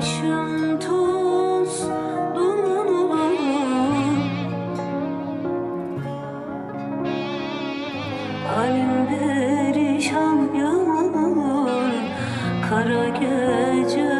Başım toz olur Halim perişan Kara duman olur Dilim feryat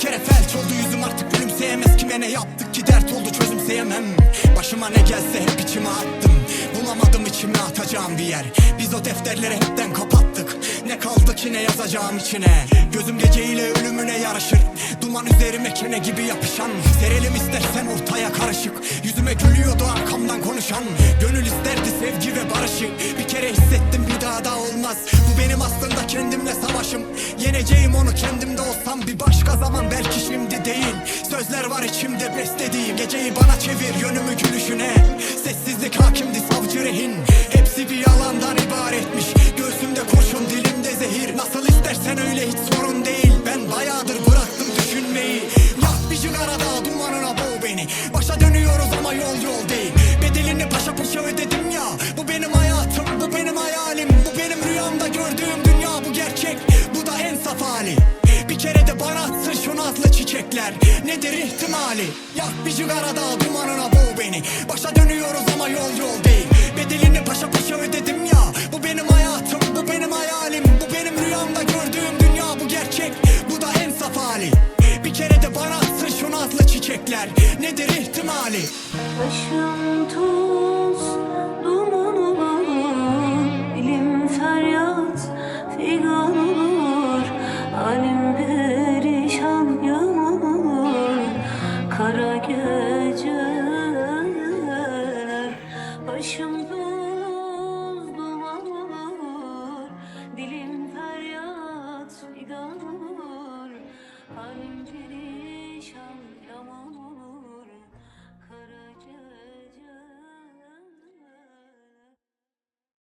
kere felç oldu yüzüm artık gülümseyemez. Kime ne yaptık ki dert oldu çözümseyemem Başıma ne gelse hep içime attım. Bulamadım içime atacağım bir yer. Biz o defterleri hepten kapattık. Ne kaldı ki ne yazacağım içine? Gözüm geceyle ölümüne yarışır Duman üzerime kene gibi yapışan. Serelim istersen ortaya karışık. Yüzüme gülüyordu arkamdan konuşan. Gönül isterdi sevgi ve barışı. Bir kere hissettim bir daha da olmaz. Bu benim aslında kendimle savaşım Yeneceğim onu kendimde olsam Bir başka zaman belki şimdi değil. Sözler var içimde beslediğim. Geceyi bana çevir yönümü gülüşüne. Sessizlik hakimdi savcı rehin. Hepsi bir yalandan Göğsümde çiçekler Nedir ihtimali? Yak bir cigara daha dumanına boğ beni. Başa dönüyoruz ama yol yol değil. Bedelini paşa paşa ödedim ya. Bu benim hayatım bu benim hayalim Bu benim rüyamda gördüğüm dünya bu gerçek. Bu da en saf hali Bir kere de bana atsın şu nazlı çiçekler. Nedir ihtimali? Başım toz kara gel.